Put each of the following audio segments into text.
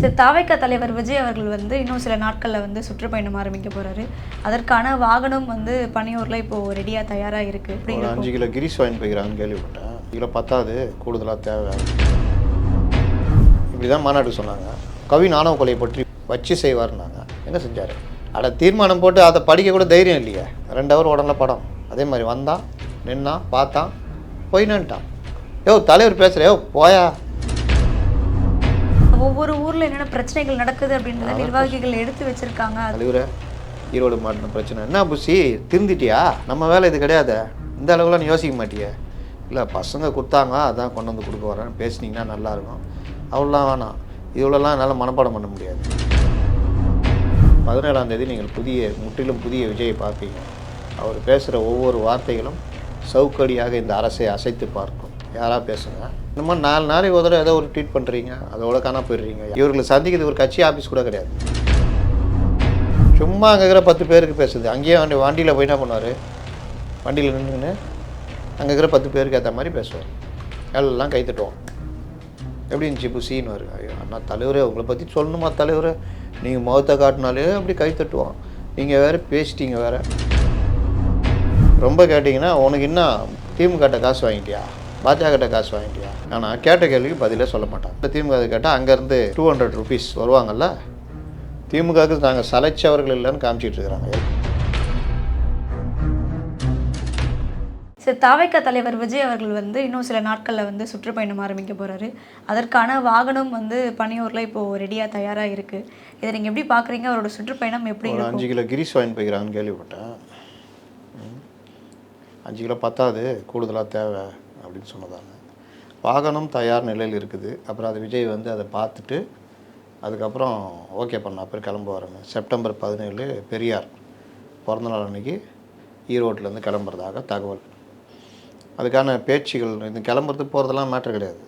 சரி தாவைக்கா தலைவர் விஜய் அவர்கள் வந்து இன்னும் சில நாட்களில் வந்து சுற்றுப்பயணம் ஆரம்பிக்க போறாரு. அதற்கான வாகனம் வந்து பணியூரில் இப்போ ரெடியாக தயாராக இருக்கு. இப்படி ஒரு இருக்கும்? அஞ்சு கிலோ கிரீஸ் வாங்கி போய்க்கிறாங்கன்னு கேள்விப்பட்டேன். கிலோ பத்தாது கூடுதலாக தேவை. இப்படி தான் மாநாடு சொன்னாங்க. கவி ஆணவ கொலையை பற்றி வச்சு செய்வார்னாங்க. என்ன செஞ்சார்? அட தீர்மானம் போட்டு அதை படிக்க கூட தைரியம் இல்லையே. ரெண்டு ஹவர் உடனே படம். அதே மாதிரி வந்தான் நின்னான் பார்த்தான் போயினான்ட்டான் யோ தலைவர் பேசுகிற யோ போயா. ஒவ்வொரு ஊர்ல என்னென்ன பிரச்சனைகள் நடக்குது அப்படின்றத நிர்வாகிகள் எடுத்து வச்சிருக்காங்க. அது தலைவரை ஈரோடு மாட்டின பிரச்சனை. என்ன புஷி? திருந்திட்டியா? நம்ம வேலை இது கிடையாது. இந்த அளவுலாம் நீ யோசிக்க மாட்டியே. இல்லை பசங்க கொடுத்தாங்க அதான் கொண்டு வந்து கொடுக்க வரேன் பேசுனீங்கன்னா நல்லாயிருக்கும் அவ்வளோலாம் வேணாம். இவ்வளோலாம் என்னால் மனப்பாடம் பண்ண முடியாது. பதினேழாம் தேதி நீங்கள் புதிய முற்றிலும் புதிய விஜயை பார்ப்பீங்க. அவர் பேசுகிற ஒவ்வொரு வார்த்தைகளும் சவுக்கடியாக இந்த அரசை அசைத்து பார்க்கும். யாராக பேசுங்க இந்த மாதிரி நாலு நாளைக்கு ஒரு தடவை ஏதோ ஒரு ட்வீட் பண்ணுறீங்க அதோட காணா போயிடுறீங்க. இவர்களை சந்திக்கிறது ஒரு கட்சி ஆஃபீஸ் கூட கிடையாது. சும்மா அங்கே இருக்கிற பத்து பேருக்கு பேசுது. அங்கேயே வண்டி வண்டியில் போய் என்ன பண்ணுவார்? வண்டியில் நின்றுன்னு அங்கே இருக்கிற பத்து பேருக்கு ஏற்ற மாதிரி பேசுவார். எல்லாம் கை தட்டுவோம். எப்படி இருந்துச்சு இப்போ சீன் வருங்க. ஐயோ அண்ணா தலைவரே உங்களை பற்றி சொல்லணுமா தலைவரே? நீங்கள் முகத்தை காட்டினாலே அப்படி கை தட்டுவோம். நீங்கள் வேறு பேசிட்டீங்க வேறு. ரொம்ப கேட்டிங்கன்னா உனக்கு என்ன? திமுகட்ட காசு வாங்கிட்டியா? பாஜகட்ட காசு வாங்கிட்டியா? ஆனால் கேட்ட கேள்விக்கு பதிலே சொல்ல மாட்டான். இப்போ திமுக கேட்டால் அங்கேருந்து டூ ஹண்ட்ரட் ருபீஸ் வருவாங்கல்ல திமுகவுக்கு நாங்கள் சலைச்சவர்கள் இல்லைன்னு காமிச்சிட்டு இருக்கிறாங்க. சரி தாவைக்கா தலைவர் விஜய் அவர்கள் வந்து இன்னும் சில நாட்களில் வந்து சுற்றுப்பயணம் ஆரம்பிக்க போறாரு. அதற்கான வாகனம் வந்து பணியூரில் இப்போ ரெடியாக தயாராக இருக்கு. இதை நீங்க எப்படி பார்க்குறீங்க அவரோட சுற்றுப்பயணம் எப்படி அஞ்சு கிலோ கிரீஸ் வாங்கி போய்க்கிறாங்கன்னு கேள்விப்பட்டேன். அஞ்சு கிலோ பத்தாது கூடுதலாக தேவை. அப்படின்னு சொன்னதாங்க வாகனம் தயார் நிலையில் இருக்குது. அப்புறம் அது விஜய் வந்து அதை பார்த்துட்டு அதுக்கப்புறம் ஓகே பண்ண அப்புறம் கிளம்ப வரேங்க செப்டம்பர் பதினேழு பெரியார் பிறந்தநாள் அன்னைக்கு ஈரோட்டிலேருந்து கிளம்புறதாக தகவல். அதுக்கான பேச்சுகள் இந்த கிளம்புறதுக்கு போகிறதெல்லாம் மேட்ரு கிடையாது.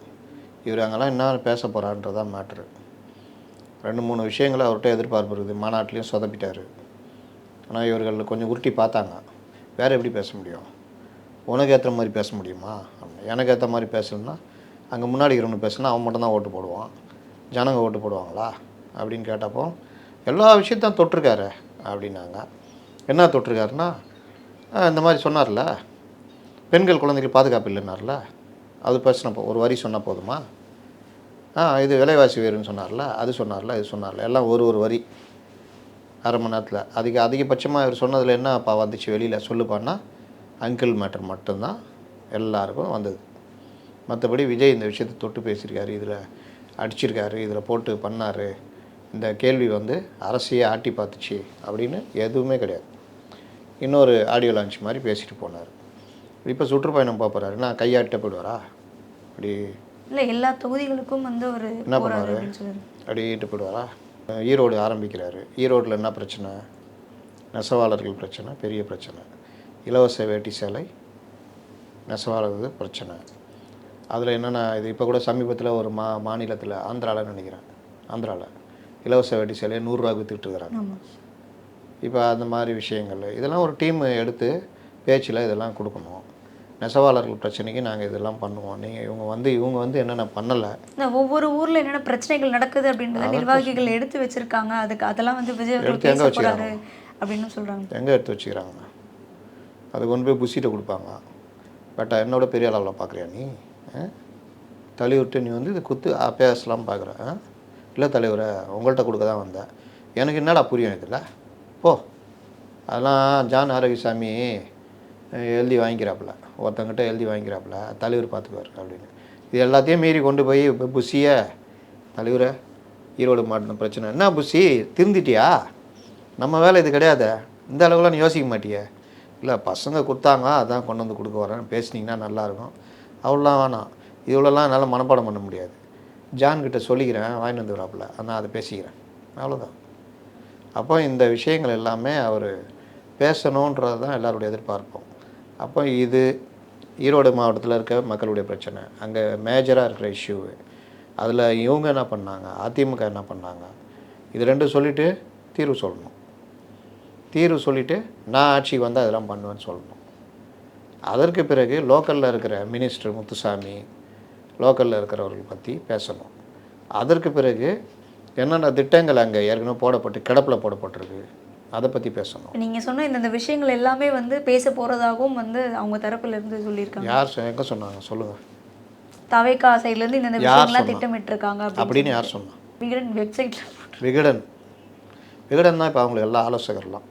இவர் அங்கெல்லாம் என்ன பேச போகிறான்றதான் மேட்ரு ரெண்டு மூணு விஷயங்களை அவர்கிட்ட எதிர்பார்ப்பு இருக்குது. மாநாட்டிலையும் சொதப்பிட்டார். ஆனால் இவர்கள் கொஞ்சம் உருட்டி பார்த்தாங்க. வேறு எப்படி பேச முடியும்? உனக்கு ஏற்ற மாதிரி பேச முடியுமா? எனக்கு ஏற்ற மாதிரி பேசணும்னா அங்கே முன்னாடி இருக்கிறவனு பேசுனா அவன் மட்டும்தான் ஓட்டு போடுவான். ஜனங்க ஓட்டு போடுவாங்களா? அப்படின்னு கேட்டப்போ எல்லா விஷயத்தையும் தொட்டிருக்காரு அப்படின்னாங்க. என்ன தொட்டிருக்காருன்னா "ஆ, இந்த மாதிரி சொன்னார்ல. பெண்கள் குழந்தைகள் பாதுகாப்பு இல்லைன்னார்ல. அது பேசினப்போ ஒரு வரி சொன்னால் போதுமா? ஆ இது விலைவாசி உயர்வுன்னு சொன்னார்ல. அது சொன்னார்ல இது சொன்னார்ல. எல்லாம் ஒரு ஒரு வரி. அரை மணி நேரத்தில். அதிக அதிகபட்சமாக இவர் சொன்னதில் என்னப்பா வந்துச்சு வெளியில்? சொல்லுப்பான்னா அங்கிள் மேட்டர் மட்டும்தான். எல்லாருக்கும் வந்தது. மற்றபடி விஜய் இந்த விஷயத்தை தொட்டு பேசியிருக்காரு இதில் அடிச்சிருக்காரு இதில் போட்டு பண்ணார். இந்த கேள்வி வந்து அரசியை ஆட்டி பார்த்துச்சு அப்படின்னு எதுவுமே கிடையாது. இன்னொரு ஆடியோ லான்ச் மாதிரி பேசிட்டு போனார். இப்போ சுற்றுப்பயணம் போக போகிறாரு நான் கையாட்ட போயிடுவாரா? அப்படி இல்லை எல்லா தொகுதிகளுக்கும் வந்து ஒரு என்ன பண்ணுவாரு? அப்படின்ட்டு போயிடுவாரா? ஈரோடு ஆரம்பிக்கிறாரு. ஈரோட்டில் என்ன பிரச்சனை? நெசவாளர்கள் பிரச்சனை பெரிய பிரச்சனை. இலவச வேட்டி சேலை நெசவாளர்கள் பிரச்சனை. அதில் என்னென்ன இது இப்போ கூட சமீபத்தில் ஒரு மா மாநிலத்தில் ஆந்திராவில் நினைக்கிறேன். ஆந்திராவில். இலவச வேட்டி சேலையை நூறுரூவா வித்துட்டு இருக்கிறாங்க. இப்போ அந்த மாதிரி விஷயங்கள். இதெல்லாம் ஒரு டீம் எடுத்து பேச்சில் இதெல்லாம் கொடுக்கணும். நெசவாளர்கள் பிரச்சனைக்கு நாங்கள் இதெல்லாம் பண்ணுவோம். நீங்கள் இவங்க வந்து இவங்க வந்து என்னென்ன பண்ணலை? ஒவ்வொரு ஊர்ல என்னென்ன பிரச்சனைகள் நடக்குது அப்படின்றத நிர்வாகிகள் எடுத்து வச்சிருக்காங்க. அதுக்கு அதெல்லாம் வந்து விஜய் எடுத்து எங்க வச்சுக்கிறாங்க? அப்படின்னு சொல்றாங்க. எங்கே எடுத்து வச்சுக்கிறாங்க? அது கொண்டு போய் புஷிட்ட கொடுப்பாங்க. பட் என்னோட பெரிய அளவில் பார்க்குறியா நீ? ஆ? தலைவர்கிட்ட நீ வந்து இது குத்து பேசலாம் பார்க்குற. இல்லை தலைவரை உங்கள்கிட்ட கொடுக்க தான் வந்தேன் எனக்கு என்னடா புரியும் இதில் போ. அதெல்லாம் ஜான் ஆரோக்கியசாமி எழுதி வாங்கிக்கிறாப்புல. ஒருத்தங்கிட்ட எழுதி வாங்கிக்கிறாப்புல. தலைவர் பார்த்துக்குவார் அப்படின்னு. இது எல்லாத்தையும் மீறி கொண்டு போய் இப்போ புஷியை தலைவரை ஈரோடு மாட்டின பிரச்சனை. என்ன புஷி திருந்திட்டியா? நம்ம வேலை இது கிடையாது. இந்த அளவுலாம் நீ யோசிக்க மாட்டியே. இல்லை பசங்க கொடுத்தாங்க அதான் கொண்டு வந்து கொடுக்க வரேன் பேசுனீங்கன்னா நல்லாயிருக்கும். அவ்வளோலாம் வேணாம். இவ்வளோலாம் என்னால் மனப்பாடம் பண்ண முடியாது. ஜான் கிட்ட சொல்லிக்கிறேன் வாங்கிட்டு வந்து ஆனால் அதை பேசிக்கிறேன். அவ்வளோதான் அப்போ இந்த விஷயங்கள் எல்லாமே அவர் பேசணுன்றது தான் எல்லாருடைய எதிர்பார்ப்போம். அப்போ இது ஈரோடு மாவட்டத்தில் இருக்க மக்களுடைய பிரச்சனை. அங்கே மேஜராக இருக்கிற இஷ்யூ. அதில் இவங்க என்ன பண்ணாங்க? அதிமுக என்ன பண்ணாங்க? இது ரெண்டும் சொல்லிவிட்டு தீர்வு சொல்லணும். தீர்வு சொல்லிவிட்டு நான் ஆட்சிக்கு வந்து அதெல்லாம் பண்ணுவேன்னு சொல்லணும். அதற்கு பிறகு லோக்கலில் இருக்கிற மினிஸ்டர் முத்துசாமி லோக்கலில் இருக்கிறவர்கள் பற்றி பேசணும். அதற்கு பிறகு என்னென்ன திட்டங்கள் அங்கே ஏற்கனவே போடப்பட்டு கிடப்பில் போடப்பட்டிருக்கு அதை பற்றி பேசணும். நீங்கள் சொன்ன இந்த இந்த விஷயங்கள் எல்லாமே வந்து பேச போகிறதாகவும் வந்து அவங்க தரப்புல இருந்து சொல்லியிருக்காங்க. யார் எங்க சொன்னாங்க? சொல்லுங்கள் தவேக்கா சைட்லேருந்து இந்த விஷயங்கள்லாம்? திட்டமிட்டிருக்காங்க அப்படின்னு யார் சொன்னா? விகடன் வெப்சைட்டில் விகடன். விகடன் தான் இப்போ அவங்களுக்கு எல்லா ஆலோசகர்லாம்.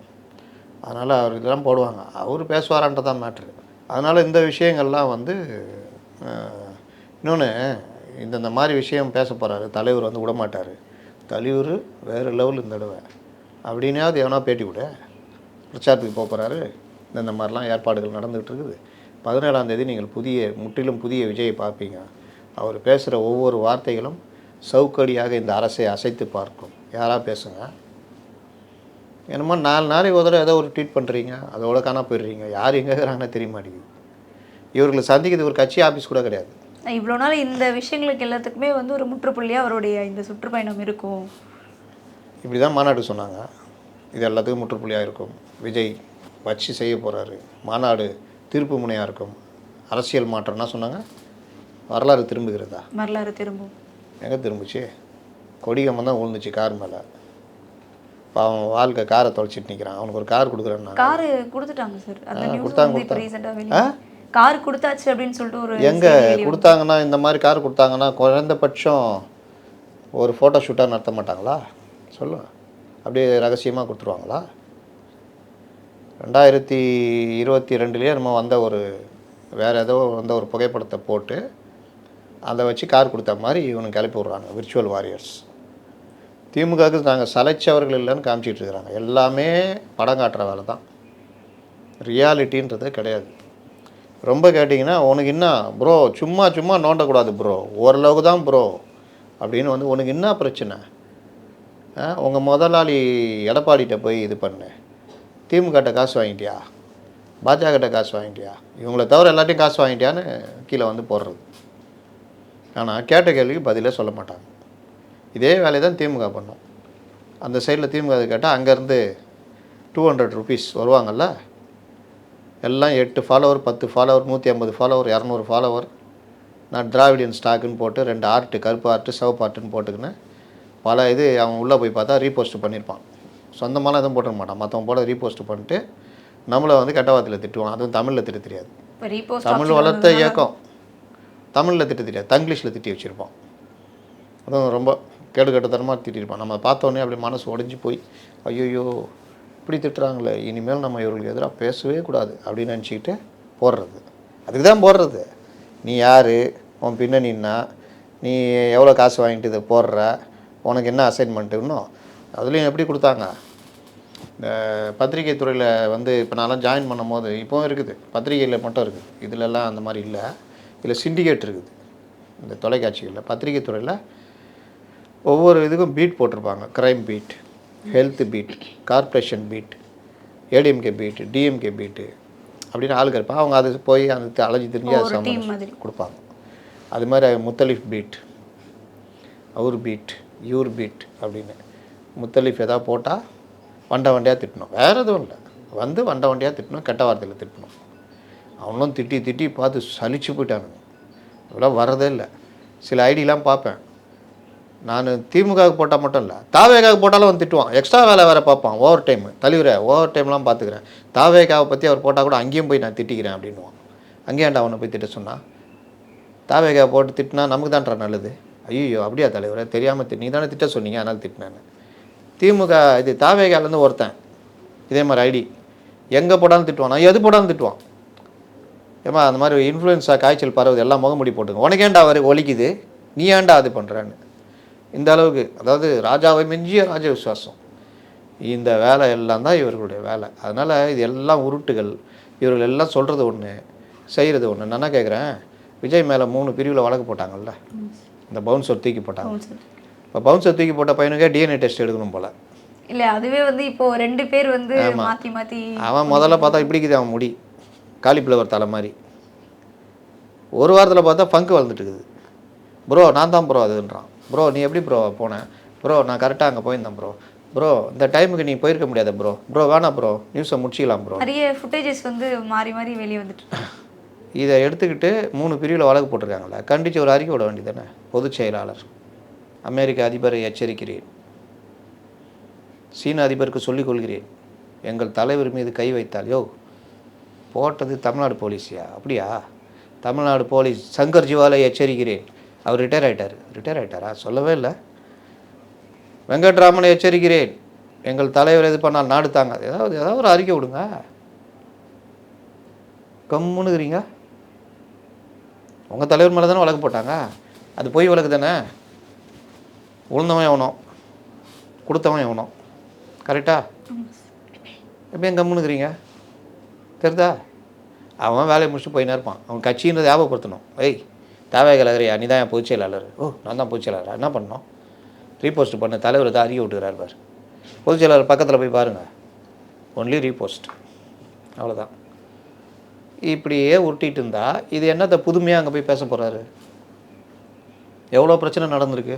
அதனால் அவர் இதெல்லாம் போடுவாங்க. அவர் பேசுவாரான்றதான் மேட்ரு அதனால் இந்த விஷயங்கள்லாம் வந்து இன்னொன்று இந்தந்த மாதிரி விஷயம் பேச போகிறாரு தலைவர் வந்து விடமாட்டார். தலைவர் வேறு லெவல் இந்த தடவை. அப்படின்னாவது எவனா பேட்டி விட? பிரச்சாரத்துக்கு போக போகிறாரு இந்த மாதிரிலாம் ஏற்பாடுகள் நடந்துகிட்டு இருக்குது. பதினேழாந்தேதி நீங்கள் புதிய முற்றிலும் புதிய விஜயை பார்ப்பீங்க. அவர் பேசுகிற ஒவ்வொரு வார்த்தைகளும் சவுக்கடியாக இந்த அரசை அசைத்து பார்க்கும். யாராக பேசுங்க? என்னமோ நாலு நாளைக்கு ஒரு ஏதோ ஒரு ட்வீட் பண்ணுறீங்க அதோட காணா போயிடுறீங்க. யார் எங்கே இருக்கிறாங்கன்னு தெரிய மாட்டேங்குது. இவர்களை சந்திக்கிறது ஒரு கட்சி ஆஃபீஸ் கூட கிடையாது. இவ்வளோ நாள் இந்த விஷயங்களுக்கு எல்லாத்துக்குமே வந்து ஒரு முற்றுப்புள்ளியாக அவருடைய இந்த சுற்றுப்பயணம் இருக்கும். இப்படி தான் மாநாடு சொன்னாங்க. இது எல்லாத்துக்கும் முற்றுப்புள்ளியாக இருக்கும். விஜய் வச்சு செய்ய போகிறாரு மாநாடு திருப்பு முனையாக இருக்கும். அரசியல் மாற்றம்னா சொன்னாங்க. வரலாறு திரும்புகிறதா? வரலாறு திரும்பும். எங்கே திரும்பிச்சு? கொடிகம்பம் தான் விழுந்துச்சு கார் மேலே. பாவன் வாழ்க்கை காரை தொலைச்சிட்டு நிற்கிறான் அவனுக்கு ஒரு கார் கொடுக்குறேன்னா காரு கொடுத்துட்டாங்க சார். அந்த கொடுத்தாங்க, கார் கொடுத்தாச்சு அப்படின்னு சொல்லிட்டு ஒரு எங்கே கொடுத்தாங்கன்னா இந்த மாதிரி கார் கொடுத்தாங்கன்னா குறைந்தபட்சம் ஒரு ஃபோட்டோ ஷூட்டாக நடத்த மாட்டாங்களா? சொல்லு. அப்படியே ரகசியமாக கொடுத்துருவாங்களா? ரெண்டாயிரத்தி இருபத்தி ரெண்டுலேயே நம்ம வந்த ஒரு வேறு ஏதோ வந்த ஒரு புகைப்படத்தை போட்டு அதை வச்சு கார் கொடுத்த மாதிரி இவனுக்கு கிளப்பி விட்றாங்க விர்ச்சுவல் வாரியர்ஸ் திமுகவுக்கு நாங்கள் சலைச்சவர்கள் இல்லைன்னு காமிச்சிட்டு இருக்கிறாங்க. எல்லாமே படம் காட்டுற வேலை தான். ரியாலிட்டின்றது கிடையாது. ரொம்ப கேட்டிங்கன்னா உனக்கு என்ன ப்ரோ சும்மா சும்மா நோண்டக்கூடாது ப்ரோ ஓரளவுக்கு தான் ப்ரோ அப்படின்னு வந்து உனக்கு என்ன பிரச்சனை? உங்கள் முதலாளி எடப்பாடிகிட்ட போய் இது பண்ணு. திமுகட்ட காசு வாங்கிட்டியா? பாஜகட்ட காசு வாங்கிட்டியா? இவங்கள தவிர எல்லாத்தையும் காசு வாங்கிட்டியான்னு கீழே வந்து போடுறது. ஆனால் கேட்ட கேள்விக்கு பதிலே சொல்ல மாட்டாங்க. இதே வேலையை தான் திமுக பண்ணும். அந்த சைடில் திமுக கேட்டால் அங்கேருந்து டூ ஹண்ட்ரட் ருபீஸ் வருவாங்கல்ல? எல்லாம் எட்டு ஃபாலோவர் பத்து ஃபாலோவர் நூற்றி ஐம்பது ஃபாலோவர் இரநூறு ஃபாலோவர் நான் திராவிடியன் ஸ்டாக்குன்னு போட்டு ரெண்டு ஆர்ட்டு கருப்பு ஆர்ட்டு சிவப்பு ஆர்ட்டுன்னு போட்டுக்கின்னு. பல இது அவன் உள்ளே போய் பார்த்தா ரீபோஸ்ட் பண்ணியிருப்பான். சொந்தமாலாம் எதுவும் போட்டுக்க மாட்டான். மற்றவன் போல ரீபோஸ்ட் பண்ணிட்டு நம்மளை வந்து கெட்ட வார்த்தையில் திட்டுவான். அதுவும் தமிழில் திட்ட தெரியாது. தமிழ் வளர்த்த இயக்கம். தமிழில் திட்ட தெரியாது. தங்கிலீஷில் திட்டி வச்சுருப்பான். அதுவும் ரொம்ப கேடு கெட்டத்தனமாக திட்டிருப்பான். நம்ம பார்த்தோன்னே அப்படி மனசு உடஞ்சி போய் ஐயோயோ இப்படி திட்டுறாங்களே இனிமேல் நம்ம இவர்களுக்கு எதிராக பேசவே கூடாது அப்படின்னு நினச்சிக்கிட்டு போடுறது. அதுக்கு தான் போடுறது. நீ யார்? உன் பின்னணின்னா நீ எவ்வளோ காசு வாங்கிட்டு இதை போடுற? உனக்கு என்ன அசைன்மெண்ட்டுன்னும் அதுலேயும் எப்படி கொடுத்தாங்க? இந்த பத்திரிகை துறையில் வந்து இப்போ நான்லாம் ஜாயின் பண்ணும் போது இப்போவும் இருக்குது. பத்திரிகையில் மட்டும் இருக்குது. இதிலெல்லாம் அந்த மாதிரி இல்லை. இதில் சிண்டிகேட் இருக்குது. இந்த தொலைக்காட்சிகளில் பத்திரிகை துறையில் ஒவ்வொரு இதுக்கும் பீட் போட்டிருப்பாங்க. Crime beat health beat corporation beat ADMK beat DMK beat அப்படின்னு ஆளுங்க இருப்பாங்க. அவங்க அது போய் அந்த அலைஞ்சு தெரிஞ்சு அது சம்மந்தம். கொடுப்பாங்க. அது மாதிரி முத்தலிஃப் பீட் அவர் பீட் இவர் பீட் அப்படின்னு முத்தலிஃப் எதாவது போட்டால் வண்டை வண்டியாக திட்டணும். வேறு எதுவும் இல்லை. வந்து வண்டை வண்டியாக திட்டணும் கெட்ட வார்த்தையில் திட்டணும். அவனும் திட்டி திட்டி பார்த்து சலிச்சு போயிட்டானுங்க. இதெல்லாம் வரதே இல்லை. சில ஐடியெலாம் பார்ப்பேன். நான் திமுகவுக்கு போட்டால் மட்டும் இல்லை தாவேகாவுக்கு போட்டாலும் வந்து திட்டுவான். எக்ஸ்ட்ரா வேலை வேறு பார்ப்பான் ஓவர் டைம் தலைவரை ஓவர் டைம்லாம் பார்த்துக்கிறேன் தாவேகாவை பற்றி அவர் போட்டால் கூட அங்கேயும் போய் நான் திட்டிக்கிறேன் அப்படின்வான் அங்கேயாண்டா அவனை போய் திட்ட சொன்னால் தாவேகா போட்டு திட்டினா நமக்கு தான்டா நல்லது. ஐயோ அப்படியா தலைவரே தெரியாமல் திட்டு நீ தானே திட்ட சொன்னீங்க அதனால் திட்டினேன் திமுக இது தாவேகாலேருந்து ஒருத்தன் இதே மாதிரி ஐடி. எங்கே போடாலும் திட்டுவான் நான் எது போடாலும் திட்டுவான். ஏமா அந்த மாதிரி இன்ஃப்ளூயன்ஸாக காய்ச்சல் பரவுது எல்லாம் முகமுடி போட்டுங்க உனக்கேண்டா அவர் ஒலிக்குது நீ ஏன்டா அது பண்ணுறான்னு இந்த அளவுக்கு. அதாவது ராஜாவை மிஞ்சிய ராஜ விசுவாசம் இந்த வேலை எல்லாம் தான் இவர்களுடைய வேலை. அதனால் இது எல்லாம் உருட்டுகள். இவர்கள் எல்லாம் சொல்கிறது ஒன்று செய்கிறது ஒன்று நான் என்ன கேட்குறேன் விஜய் மேலே மூணு பிரிவில் வழக்கு போட்டாங்கல்ல? இந்த பவுன்சர் தூக்கி போட்டாங்க. இப்போ பவுன்சர் தூக்கி போட்ட பையனுக்கே டிஎன்ஏ டெஸ்ட் எடுக்கணும் போல். இல்லை அதுவே வந்து இப்போ ரெண்டு பேர் வந்து மாற்றி மாற்றி அவன் முதல்ல பார்த்தா இப்படி இருக்குது அவன் முடி. காலிஃப்ளவர் தலை மாதிரி. ஒரு வாரத்தில் பார்த்தா ஃபங்கு வளர்ந்துட்டு இருக்குது. ப்ரோ நான் தான் ப்ரோ அதுன்றான். ப்ரோ நீ எப்படி ப்ரோ போனேன் ப்ரோ நான் கரெக்டாக அங்கே போயிருந்தேன் ப்ரோ ப்ரோ இந்த டைமுக்கு நீ போயிருக்க முடியாது ப்ரோ ப்ரோ வேணாம் ப்ரோ நியூஸை முடிச்சிக்கலாம் ப்ரோ நிறைய ஃபுட்டேஜஸ் வந்து மாறி மாறி வெளியே வந்துட்டு. இதை எடுத்துக்கிட்டு மூணு பிரிவில் வழக்கு போட்டிருக்காங்களே கண்டித்து ஒரு அறிக்கை விட வேண்டியதானே பொதுச் செயலாளர். அமெரிக்க அதிபரை எச்சரிக்கிறேன். சீன அதிபருக்கு சொல்லிக் கொள்கிறேன். எங்கள் தலைவர் மீது கை வைத்தால் யோ போட்டது தமிழ்நாடு போலீஸியா? அப்படியா? தமிழ்நாடு போலீஸ் சங்கர் ஜிவாலை எச்சரிக்கிறேன். அவர் ரிட்டையர் ஆகிட்டார் ரிட்டையர் ஆகிட்டாரா சொல்லவே இல்லை. வெங்கட்ராமனை எச்சரிக்கிறேன். எங்கள் தலைவர் எது பண்ணால் நாடு தாங்க. ஏதாவது ஏதாவது ஒரு அறிக்கை விடுங்க. கம்முனுக்குறீங்க உங்கள் தலைவர் மேலே தானே வழக்கு போட்டாங்க. அது பொய் வழக்கு தானே? உளுந்தவன் எவனோ? கொடுத்தவன் எவனோ? கரெக்டா எப்பயும் கம்முனுக்குறீங்க தெரிதா அவன் வேலையை முடிச்சுட்டு போயினே இருப்பான். அவன் கட்சின்றதை ஞாபகப்படுத்தணும். ஏய் தேவை கலகரியா நீ தான் என் பொதுச் செயலாளர் ஓ நான் தான் பொதுச் செயலாளர் என்ன பண்ணோம் ரீபோஸ்ட் பண்ண தலைவர் தான் அறிய விட்டுக்கிறார் பார். பொதுச் செயலாளர் பக்கத்தில் போய் பாருங்கள் ஒன்லி ரீபோஸ்ட் அவ்வளோதான் இப்படியே உருட்டிட்டு இருந்தால் இது என்னத்தை புதுமையாக அங்கே போய் பேச போகிறாரு எவ்வளோ பிரச்சனை நடந்திருக்கு?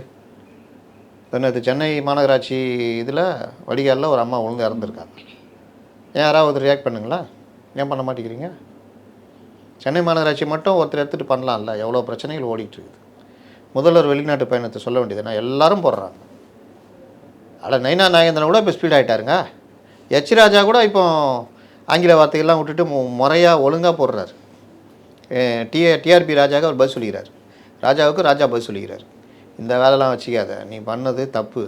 நேற்று சென்னை மாநகராட்சி இதில் வடிகாலில் ஒரு அம்மா ஒழுங்காக இறந்துருக்காங்க. ஏன் யாராவது ரியாக்ட் பண்ணுங்களா? ஏன் பண்ண மாட்டேங்கிறீங்க? சென்னை மாநகராட்சி மட்டும் ஒருத்தர் எடுத்துகிட்டு பண்ணலாம்ல. எவ்வளோ பிரச்சனைகள் ஓடிட்டுருக்குது. முதல்வர் வெளிநாட்டு பயணத்தை சொல்ல வேண்டியது நான் எல்லாரும் போடுறாங்க. அட நைனா நாகேந்திரன் கூட இப்போ ஸ்பீட் ஆகிட்டாருங்க எச் ராஜா கூட இப்போ ஆங்கில வார்த்தைகள்லாம் விட்டுட்டு முறையாக ஒழுங்காக போடுறாரு. டிஏ டிஆர்பி ராஜாவுக்கு அவர் பதில் சொல்லிக்கிறார். ராஜாவுக்கு ராஜா பதில் சொல்லிக்கிறார். இந்த வேலைலாம் வச்சுக்காத. நீ பண்ணது தப்பு.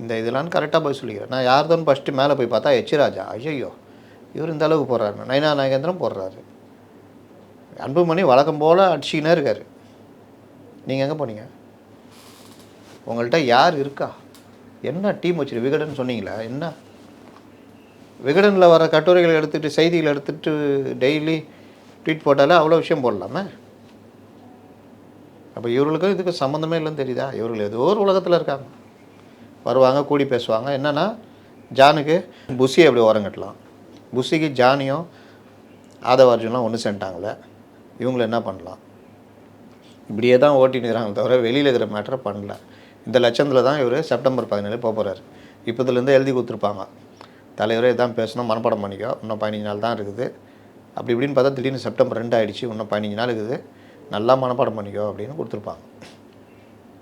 இந்த இதெல்லாம் கரெக்டாக பதில் சொல்லிக்கிறார். நான் யார்தான் ஃபஸ்ட்டு மேலே போய் பார்த்தா எச் ராஜா. ஐயோ இவர் இந்த அளவுக்கு போடுறாரு நைனா நாகேந்திரன் போடுறாரு. அன்புமணி வழக்கம் போல் அடிச்சிக்கினே இருக்கார். நீங்கள் எங்கே போனீங்க? உங்கள்கிட்ட யார் இருக்கா? என்ன டீம் வச்சுரு விகடன் சொன்னீங்களா? என்ன? விகடனில் வர கட்டுரைகளை எடுத்துகிட்டு செய்திகளை எடுத்துகிட்டு டெய்லி ட்வீட் போட்டாலே அவ்வளோ விஷயம் போடலாமே? அப்போ இவர்களுக்கும் இதுக்கு சம்மந்தமே இல்லைன்னு தெரியுதா? இவர்கள் ஏதோ ஒரு உலகத்தில் இருக்காங்க. வருவாங்க கூடி பேசுவாங்க. என்னென்னா ஜானுக்கு புஷியை எப்படி ஓரங்கட்டலாம் புஷிக்கு ஜானியும் ஆதவ அர்ஜுன்லாம் ஒன்று சேர்ந்துட்டாங்களே. இவங்களை என்ன பண்ணலாம்? இப்படியே தான் ஓட்டின்னு இருக்கிறாங்க. தவிர வெளியில் இருக்கிற மேட்டரை பண்ணல. இந்த லட்சத்தில் தான் இவர் செப்டம்பர் பதினேழு போக போகிறாரு இப்போதுலேருந்து எழுதி கொடுத்துருப்பாங்க. தலைவரே இதான் பேசணும் மனப்பாடம் பண்ணிக்கோ. இன்னும் பதினஞ்சு நாள் தான் இருக்குது. அப்படி இப்படின்னு பார்த்தா திடீர்னு செப்டம்பர் ரெண்டு ஆயிடுச்சு. இன்னும் பதினஞ்சு நாள் இருக்குது. நல்லா மனப்பாடம் பண்ணிக்கோ அப்படின்னு கொடுத்துருப்பாங்க.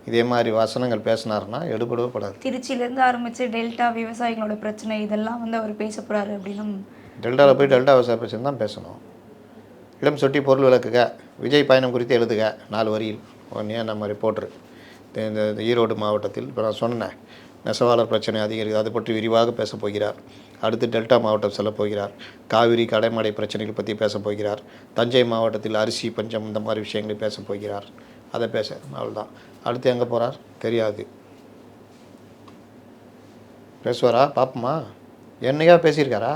இதே மாதிரி வசனங்கள் பேசினாருன்னா எடுபடவே படாது. திருச்சியிலேருந்து ஆரம்பித்து டெல்டா விவசாயிகளோட பிரச்சனை இதெல்லாம் வந்து அவர் பேச போகிறாரு அப்படின்னும் டெல்டாவில் போய் டெல்டா விவசாய பிரச்சனை தான் பேசணும். இடம் சொட்டி பொருள் விளக்குக. விஜய் பயணம் குறித்து எழுதுக. நாலு வரியில். உடனே நம்ம ரிப்போர்ட்ரு இந்த ஈரோடு மாவட்டத்தில் இப்போ நான் சொன்னேன் நெசவாளர் பிரச்சனை அதிகரிக்குது. அது பற்றி விரிவாக பேசப் போகிறார். அடுத்து டெல்டா மாவட்டம் செல்லப் போகிறார். காவிரி கடைமடை பிரச்சனைகள் பற்றி பேசப் போகிறார். தஞ்சை மாவட்டத்தில் அரிசி பஞ்சம் இந்த மாதிரி விஷயங்களை பேசப் போகிறார். அதை பேச அவ்வளோதான் அடுத்து எங்கே போகிறார் தெரியாது. பேசுவாரா? பாப்போமா? என்னையா பேசியிருக்காரா?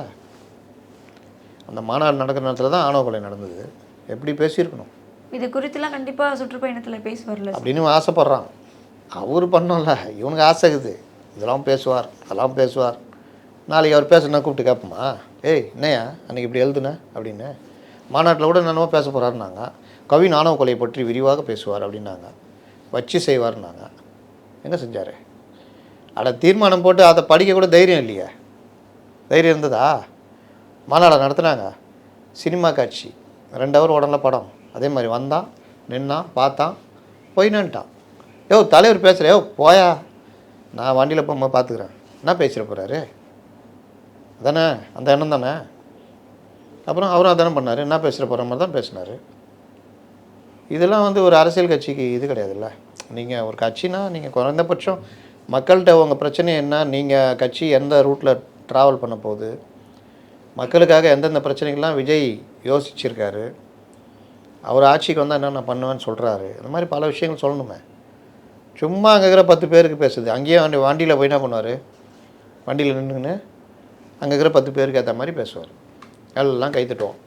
அந்த மாநாடு நடக்கிற நேரத்தில் தான் ஆணவ கொலை நடந்தது. எப்படி பேசியிருக்கணும்? இது குறித்துலாம் கண்டிப்பாக சுற்றுப்பயணத்தில் பேசுவார்ல அப்படின்னு ஆசைப்பட்றான். அவர் பண்ணோம்ல. இவனுக்கு ஆசை இருக்குது. இதெல்லாம் பேசுவார் அதெல்லாம் பேசுவார். நாளைக்கு அவர் பேசுனா கூப்பிட்டு கேட்போமா? ஏய் என்னையா அன்றைக்கி இப்படி எழுதுன? அப்படின்னு. மாநாட்டில் கூட என்னென்னமோ பேச போகிறாருனாங்க கவின் ஆணவ கொலையை பற்றி விரிவாக பேசுவார் அப்படின்னாங்க. வச்சு செய்வார்னாங்க. என்ன செஞ்சார்? அட தீர்மானம் போட்டு அதை படிக்க கூட தைரியம் இல்லையே. தைரியம் இருந்ததா? மாநாடு நடத்துனாங்க. சினிமா காட்சி. ரெண்டு ஹவர் உடனே படம். அதே மாதிரி வந்தான் நின்னான் பார்த்தான் போயினான்ட்டான் யோ தலைவர் பேசுகிற யோ போயா. நான் வண்டியில் போகும்போது பார்த்துக்குறேன். என்ன பேசுகிற போகிறாரு அதானே அந்த எண்ணம் தானே? அப்புறம் அவரும் அதானே பண்ணார். என்ன பேசுகிற போகிற மாதிரி தான் பேசினார். இதெல்லாம் வந்து ஒரு அரசியல் கட்சிக்கு இது கிடையாதுல்ல. நீங்கள் ஒரு கட்சினா நீங்கள் குறைந்தபட்சம் மக்கள்கிட்ட உங்கள் பிரச்சனை என்ன? நீங்கள் கட்சி எந்த ரூட்டில் ட்ராவல் பண்ண போகுது? மக்களுக்காக எந்தெந்த பிரச்சனைகள்லாம் விஜய் யோசிச்சிருக்காரு அவர் ஆட்சிக்கு வந்தால் என்ன நான் பண்ணுவேன்னு சொல்கிறாரு இந்த மாதிரி பல விஷயங்கள் சொல்லணுமே. சும்மா அங்கே இருக்கிற பத்து பேருக்கு பேசுது. அங்கேயே வண்டி வண்டியில் போய் என்ன பண்ணுவார்? வண்டியில் நின்றுன்னு அங்கே இருக்கிற பத்து பேருக்கு ஏற்ற மாதிரி பேசுவார். எல்லாம் கை தட்டுவோம்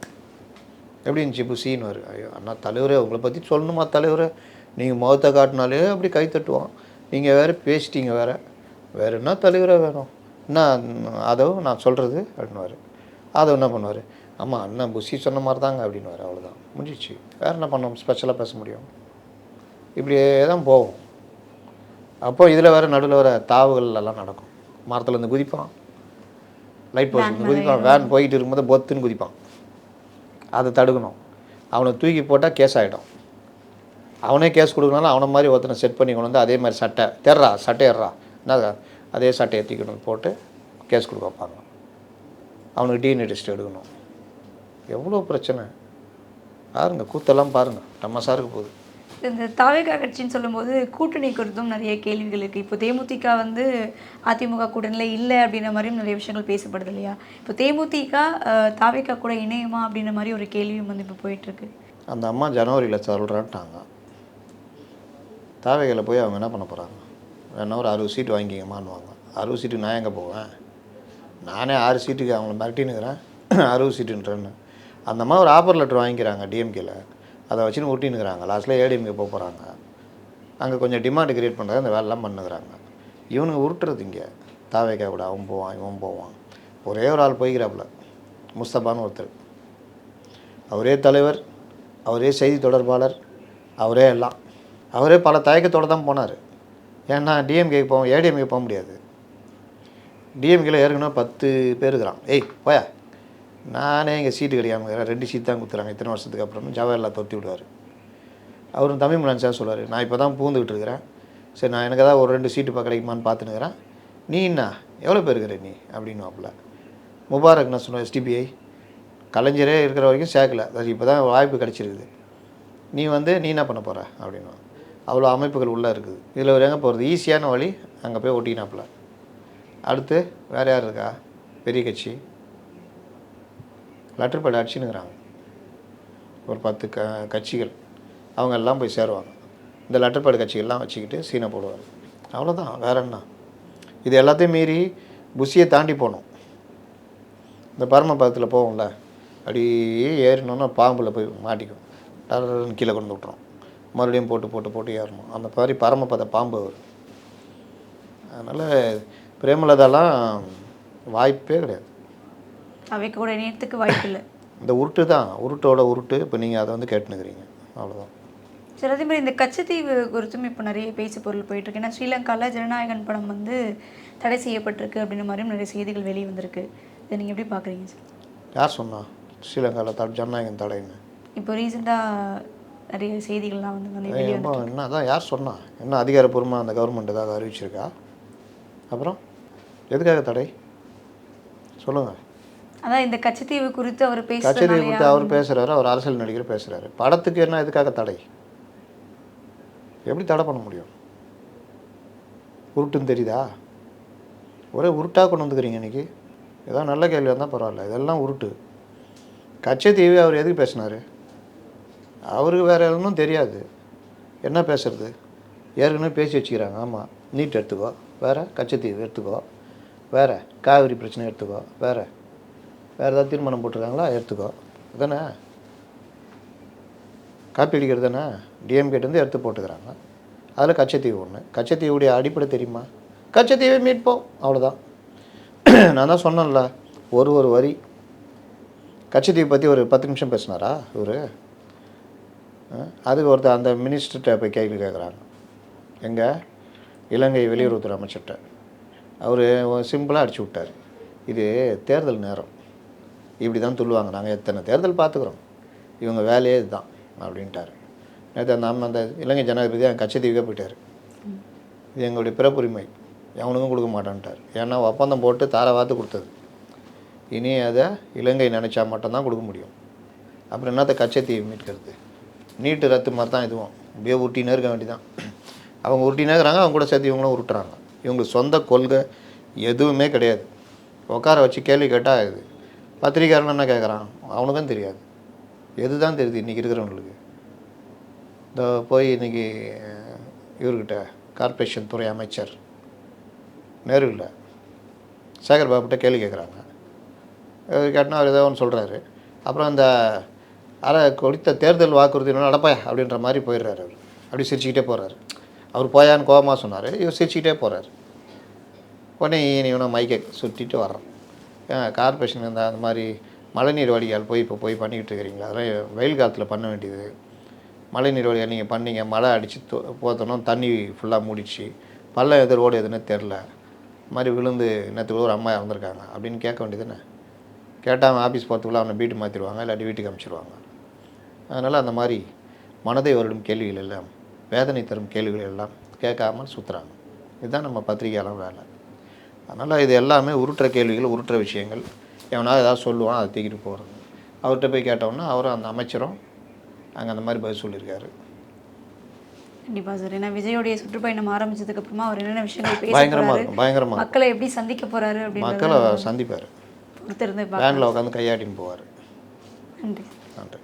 எப்படி இருந்துச்சு புசின்னு வரு ஐயோ அண்ணா தலைவரே உங்களை பற்றி சொல்லணுமா தலைவரே? நீங்கள் முகத்தை காட்டினாலே அப்படி கை தட்டுவோம் நீங்கள் வேறு பேசிட்டீங்க வேறு. வேறு என்ன தலைவரே வேணும்? என்ன அதோ நான் சொல்கிறது அப்படின்னுவார். அதை என்ன பண்ணுவார்? ஆமாம் அண்ணன் புசி சொன்ன மாதிரி தாங்க அப்படின்னுவார். அவ்வளோதான் முடிஞ்சிச்சு. வேறு என்ன பண்ணோம் ஸ்பெஷலாக பேச முடியும். இப்படியே தான் போவோம் அப்போ இதில் வேறு நடுவில் வர தாவுகள் எல்லாம் நடக்கும் மரத்துலேருந்து குதிப்பான். லைட் போஸ்ட் குதிப்பான். வேன் போயிட்டு இருக்கும்போது பொத்துன்னு குதிப்பான். அதை தடுக்கணும். அவனை தூக்கி போட்டால் கேஸ் ஆகிடும் அவனே கேஸ் கொடுக்கனாலும் அவனை மாதிரி ஒருத்தனை செட் பண்ணி கொண்டு வந்து அதே மாதிரி சட்டை தெர்றா சட்டை ஏறா என்ன அதே சட்டையை தூக்கிட்டு வந்து போட்டு கேஸ் கொடுக்க வைப்பாங்க அவனுக்கு டிஎன்ஏ டெஸ்ட் எடுக்கணும். எவ்வளோ பிரச்சனை? பாருங்க கூத்தெல்லாம் பாருங்கள் நம்ம சாருக்கு போகுது. இந்த தாவேகா கட்சின்னு சொல்லும்போது கூட்டணி குறித்தும் நிறைய கேள்விகள் இருக்குது இப்போ தேமுதிக வந்து அதிமுக கூட்டணியில் இல்லை அப்படின்ற மாதிரியும் நிறைய விஷயங்கள் பேசப்படுது இல்லையா? இப்போ தேமுதிக தாவேகா கூட இணையுமா அப்படின்ற மாதிரி ஒரு கேள்வியும் வந்து இப்போ போயிட்டுருக்கு. அந்த அம்மா ஜனவரியில் சொல்கிறேன்ட்டாங்க தாவைகளை போய் அவங்க என்ன பண்ண போகிறாங்க வேணா ஒரு அறுபது சீட்டு வாங்கிக்கமான்னுவாங்க அறுபது சீட்டுக்கு நான் எங்கே போவேன்? நானே ஆறு சீட்டுக்கு அவங்கள மிரட்டினுக்கிறேன். அறுபது சீட்டுன்றேன்னு. அந்த மாதிரி ஒரு ஆஃபர் லெட்டர் வாங்கிக்கிறாங்க டிஎம்கேல அதை வச்சுன்னு ஒட்டினுக்கிறாங்க லாஸ்ட்டில் ஏடிஎம்கே போக போகிறாங்க அங்கே கொஞ்சம் டிமாண்ட் கிரியேட் பண்ணுறது அந்த வேலைலாம் பண்ணுகிறாங்க. இவனுங்க உருட்டுறது இங்கே. தாவேக்கா கூட அவன் போவான் இவன் போவான். ஒரே ஒரு ஆள் போய்க்கிறாப்புல முஸ்தபான்னு ஒருத்தர். அவரே தலைவர் அவரே செய்தி தொடர்பாளர் அவரே எல்லாம். அவரே பல தயக்கத்தோடு தான் போனார். ஏன்னா டிஎம்கேக்கு போவோம் ஏடிஎம்கே போக முடியாது. டிஎம்கேல ஏற்கனவே பத்து பேர் இருக்கிறான் ஏய் போயா. நானே இங்கே சீட்டு கிடைக்காம ரெண்டு சீட் தான் கொடுத்துறாங்க இத்தனை வருஷத்துக்கு அப்புறம் ஜவஹர்லால் தொத்தி விடுவார். அவரும் தமிழ் மலன் சொல்லுவார். நான் இப்போ தான் பூந்துக்கிட்டு இருக்கிறேன். சரி நான் எனக்கு ஏதாவது ஒரு ரெண்டு சீட்டு இப்போ கிடைக்குமான்னு பார்த்துனுக்கிறேன் நீ என்ன? எவ்வளோ பேர் இருக்கிற நீ? அப்படின்னு வாப்பில் முபாரக் நான் சொன்னேன் எஸ்டிபிஐ கலைஞரே இருக்கிற வரைக்கும் சேர்க்கல. அது இப்போ தான் வாய்ப்பு கிடச்சிருக்குது. நீ வந்து நீ என்ன பண்ண போகிற அப்படின்னு அவ்வளோ அமைப்புகள் உள்ளே இருக்குது. இதில் ஒரு எங்கே போகிறது ஈஸியான வழி அங்கே போய் ஒட்டினாப்புல அடுத்து வேறு யார் இருக்கா? பெரிய கட்சி. லெட்டர் பேட் அடிச்சுன்னுக்குறாங்க. ஒரு பத்து க கட்சிகள். அவங்க எல்லாம் போய் சேருவாங்க. இந்த லெட்டர் பேட் கட்சிகள்லாம் வச்சுக்கிட்டு சீனை போடுவார் அவ்வளோதான் வேற என்ன? இது எல்லாத்தையும் மீறி புஷியை தாண்டி போகணும். இந்த பரமபதத்தில் போவோம்ல. அப்படியே ஏறினோன்னா பாம்பில் போய் மாட்டிக்கும். டர்ன்னு கீழே கொண்டு விட்டுரும். மறுபடியும் போட்டு போட்டு போட்டு ஏறணும். அந்த மாதிரி பரமபத பாம்பு வரும் அதனால் பிரேமலதாலாம் வாய்ப்பே கிடையாது. தாவேக்கா கூட இணையத்துக்கு வாய்ப்பு இல்லை. இந்த உருட்டு தான். உருட்டோட உருட்டு. இப்போ நீங்கள் அதை வந்து கேட்டுனுக்கிறீங்க. அவ்வளோதான் சரி அதே மாதிரி இந்த கச்சத்தீவு குறித்தும் இப்போ நிறைய பேசு பொருள் போயிட்டுருக்கு. ஏன்னா ஸ்ரீலங்காவில் ஜனநாயகன் படம் வந்து தடை செய்யப்பட்டிருக்கு அப்படின்ற மாதிரியும் நிறைய செய்திகள் வெளியே வந்திருக்கு. இதை நீங்கள் எப்படி பார்க்குறீங்க சார்? யார் சொன்னா? ஸ்ரீலங்காவில் த ஜனநாயகம் தடைன்னு. இப்போ ரீசெண்டாக நிறைய செய்திகள்லாம் வந்து வந்து என்ன அதான் யார் சொன்னா? என்ன அதிகாரப்பூர்வமாக அந்த கவர்மெண்ட் ஏதாவது அறிவிச்சிருக்கா? அப்புறம்? எதுக்காக தடை? சொல்லுங்கள் அதான் இந்த கச்சத்தீவு குறித்து அவர் கச்சேரி பேசுறதுனால கொடுத்து அவர் பேசுகிறாரு அவர் அரசியல் நடிகர் பேசுகிறாரு படத்துக்கு என்ன எதுக்காக தடை? எப்படி தடை பண்ண முடியும்? உருட்டுன்னு தெரியுதா? ஒரே உருட்டாக கொண்டு வந்துக்கிறீங்க இன்னைக்கு. ஏதோ நல்ல கேள்வி இருந்தால் பரவாயில்ல இதெல்லாம் உருட்டு. கச்சத்தீவு அவர் எதுக்கு பேசினார்? அவருக்கு வேறு எதுவும் தெரியாது. என்ன பேசுறது? ஏற்கனவே பேசி வச்சுக்கிறாங்க ஆமாம் நீட் எடுத்துக்கோ வேறு கச்சத்தீவு எடுத்துக்கோ. வேறு காவிரி பிரச்சனை எடுத்துக்கோ வேறு. வேறு ஏதாவது தீர்மானம் போட்டிருக்காங்களா? எடுத்துக்கோ. அதானே? காப்பி அடிக்கிறது தானே? டிஎம்கேட்டேருந்து எடுத்து போட்டுக்கிறாங்க. அதில் கச்சத்தீவு ஒன்று கச்சத்தீவுடைய அடிப்படை தெரியுமா? கச்சத்தீவை மீட்போம். அவ்வளோதான் நான் தான் சொன்னேன்ல ஒரு ஒரு வரி. கச்சத்தீவு பற்றி ஒரு பத்து நிமிஷம் பேசினாரா இவர்? அதுக்கு ஒருத்தர் அந்த மினிஸ்டர்கிட்ட போய் கேள்வி கேட்குறாங்க எங்கே? இலங்கை வெளியுறவுத்துறை அமைச்சர்கிட்ட. அவர் சிம்பிளாக அடிச்சு விட்டார். இது தேர்தல் நேரம். இப்படி தான் சொல்லுவாங்க நாங்கள் எத்தனை தேர்தல் பார்த்துக்குறோம். இவங்க வேலையே இதுதான் அப்படின்ட்டார். நேற்று நம்ம அந்த இலங்கை ஜனாதிபதி அந்த கட்சித்தீவுக்கே போயிட்டார். இது எங்களுடைய பிறப்புரிமை. எவனுக்கும் கொடுக்க மாட்டான்ட்டார். ஏன்னா ஒப்பந்தம் போட்டு தாரவாத்து கொடுத்தது. இனி அதை இலங்கை நினச்சா மட்டும்தான் கொடுக்க முடியும். அப்புறம் என்னத்த கச்சத்தீவு மீட்கிறது? நீட்டு ரத்து மாதிரி தான் இதுவும். அப்படியே உருட்டினே இருக்க வேண்டிதான் அவங்க உருட்டினே இருக்கிறாங்க அவங்க கூட சேர்த்து இவங்களும் உருட்டுறாங்க. இவங்களுக்கு சொந்த கொள்கை எதுவுமே கிடையாது. உட்கார வச்சு கேள்வி கேட்டால் இது. பத்திரிக்காரன் என்ன கேட்குறான் அவனுக்கும் தெரியாது. எது தான் தெரியுது இன்றைக்கி இருக்கிறவங்களுக்கு? இந்த போய் இன்றைக்கி இவர்கிட்ட கார்ப்பரேஷன் துறை அமைச்சர் நேருவில் சேகர் பாபுகிட்ட கேள்வி கேட்குறாங்க இவர் கேட்டால் அவர் ஏதோ ஒன்று சொல்கிறாரு அப்புறம் அந்த அரை கொடுத்த தேர்தல் வாக்குறுதி என்ன அப்படின்ற மாதிரி போயிடுறாரு அவர். அப்படி சிரிச்சுக்கிட்டே போகிறாரு அவர் போயான்னு கோபமாக சொன்னார். இவர் சிரிச்சுக்கிட்டே உடனே இவனை மைக்கை சுற்றிட்டு வர்றான். கார்பரேஷன் இந்த அந்த மாதிரி மழைநீர் வடிகால் போய் இப்போ போய் பண்ணிக்கிட்டு இருக்கிறீங்களா? அதெல்லாம் வெயில் காலத்தில் பண்ண வேண்டியது. மழைநீர் வடிகால் நீங்கள் பண்ணீங்க. மழை அடித்து போத்தணும் தண்ணி ஃபுல்லாக மூடிச்சு பள்ளம் எது ரோடு எதுன்னு தெரில மாதிரி விழுந்து நேற்று ஒரு அம்மா இறந்துருக்காங்க. அப்படின்னு கேட்க வேண்டியதுன்னு கேட்டால் அவன் ஆஃபீஸ் போகிறதுக்குள்ள அவனை வீட்டு மாற்றிடுவாங்க இல்லாட்டி வீட்டுக்கு அனுப்பிச்சிடுவாங்க அதனால் அந்த மாதிரி மனதை வருடும் கேள்விகள் எல்லாம். வேதனை தரும் கேள்விகள் எல்லாம் கேட்காமல் சுற்றுறாங்க இதுதான் நம்ம பத்திரிகையாளர் வேலை. அதனால் இது எல்லாமே உருட்டுற கேள்விகள் உருட்டுற விஷயங்கள். எவனாவது ஏதாவது சொல்லுவான் அதை தூக்கிட்டு போகிறது அவர்கிட்ட போய் கேட்டோன்னா அவரும் அந்த அமைச்சரும் அங்கே அந்த மாதிரி பதில் சொல்லியிருக்காரு. கண்டிப்பா சார். ஏன்னா விஜயோடைய சுற்றுப்பயணம் ஆரம்பிச்சதுக்கு அப்புறமா அவர் என்னென்ன விஷயங்கள் பயங்கரமாக இருக்கும் பயங்கரமாக மக்களை எப்படி சந்திக்க போறாரு மக்களை சந்திப்பார். பொறுத்திருந்து வேனில் உட்காந்து கையாட்டின்னு போவார். நன்றி. நன்றி.